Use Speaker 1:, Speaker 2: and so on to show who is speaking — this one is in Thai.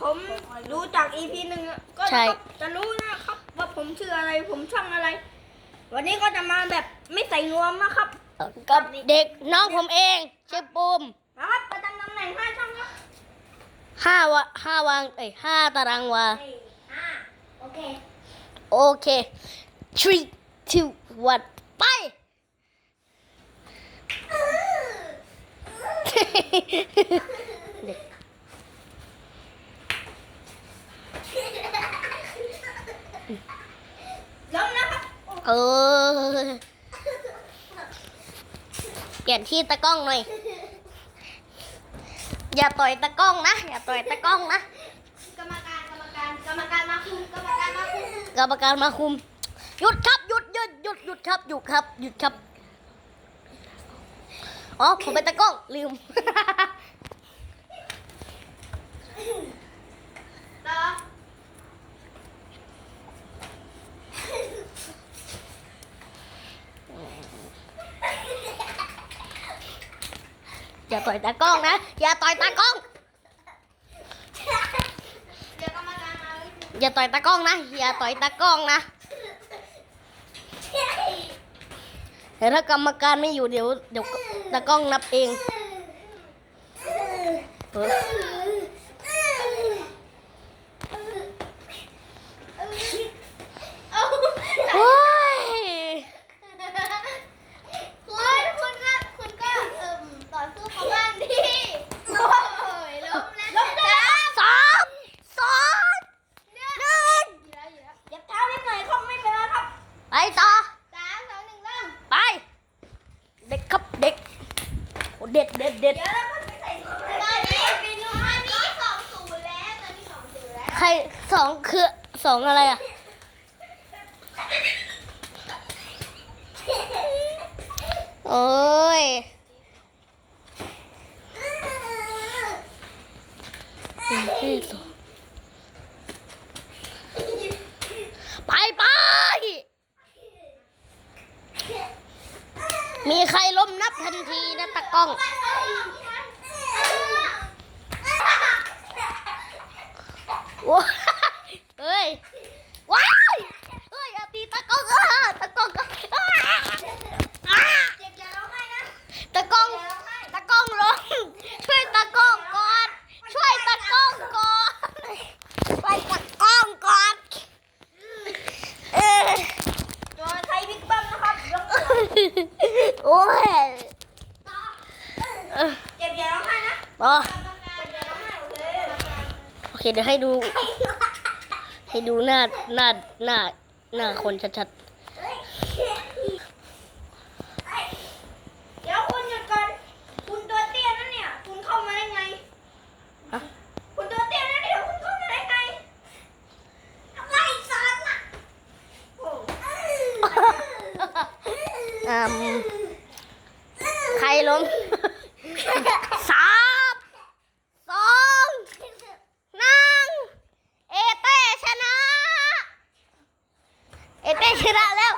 Speaker 1: ผมดูจากอีพีหนึ่งอะก็
Speaker 2: ใช่
Speaker 1: จะรู้นะครับ ว่าผมชื่ออะไรผมช่องอะไร วันนี้ก็จะมาแบบไม่ใส่นวมนะครับ
Speaker 2: กับเด็กน้องผมเองชื่อปูม
Speaker 1: นะครับประจำตำแหน่งห้าช่องครับ
Speaker 2: ห้าวะห้าวางเอ้ยห้าตารางวา
Speaker 1: สี่ห้าโอเค
Speaker 2: โอเค three two one ไป เด็ก
Speaker 1: ล้มนะครับ
Speaker 2: เออ เปลี่ยนที่ตะกล้องหน่อย อย่าต่อยตะกล้องนะ อย่าต่อยตะกล้องนะ
Speaker 1: กรรมการกรรมการกรรมการมาคุมกรรมการมาคุม
Speaker 2: กรรมการมาคุม หยุดครับ หยุดหยุดหยุดหยุดครับ หยุดครับ หยุดครับ อ๋อ ผมเป็นตะกล้องลืม
Speaker 1: ต่อ
Speaker 2: อย่าต่อยตากล้องนะ อย่าต่อยตากล้อง
Speaker 1: เดี๋ยวกรรมการมาเลย
Speaker 2: อย่าต่อยตากล้องนะ อย่าต่อยตากล้องนะแต่ถ้ากรรมการไม่อยู่เดี๋ยวเดี๋ยวตากล้องนับเองเออ
Speaker 1: เอา
Speaker 2: โอ้ย
Speaker 1: คุณคุณก็คุณก็เอิ่มต่อสู้เขาบ้างดิโอ้ยล้มแล้วล้มแล้ว
Speaker 2: สามสองหนึ่ง
Speaker 1: เจ็บเท้านิดหน่อยครับไม่เป็นไรครับ
Speaker 2: ไปต่อ
Speaker 1: สามสองหนึ่งเริ่ม
Speaker 2: ไป เด็กครับเด็กโอ้เด็ดเด็ดเด็ด
Speaker 1: เดี๋ยวเราไปใส่ตอนนี้เป็นตอนนี้สองศูนย์แล้วตอนนี้สองศูนย์แล้ว
Speaker 2: ใครสองคือสองอะไรอะโอ้ยหนึ่งที่สองไปไป มีใครล้มนับ ทันทีนะตะกล้องโอ้ยเฮ้ย ว้ายเฮ้ยอย่าตีตะกล้องอะตะกล้องก็อะอะ
Speaker 1: เจ็บอย่าร้องไห้นะ
Speaker 2: ตะกล้องตะกล้องลงช่วยตะกล้องก่อน ช่วยตะกล้องก่อนช่วยตะกล้องก่อนเออ
Speaker 1: ตัวไทยบิ๊กบัมนะครับยกมือ
Speaker 2: โอ้ย เออ
Speaker 1: เจ็บอย่าร้องไห้นะ
Speaker 2: อ๋อ
Speaker 1: เจ็บอย่าร้องไห้โอเค
Speaker 2: โอเค เดี๋ยวให้ดู ให้ดูหน้าหน้าหน้าหน้าคนชัด
Speaker 1: เดี๋ยวคุณหยุดก่อน คุณตัวเตี้ยนั่นเนี่ย คุณเข้ามาได้ไง
Speaker 2: ๆฮะ
Speaker 1: คุณตัวเตี้ยนั่นเดี๋ยวคุณเข้ามาได้ไงอะไรสอนล่ะโอ้
Speaker 2: อืมใครล้ม สามสองหนึ่งเอเต้ชนะ เอเต้ชนะแล้ว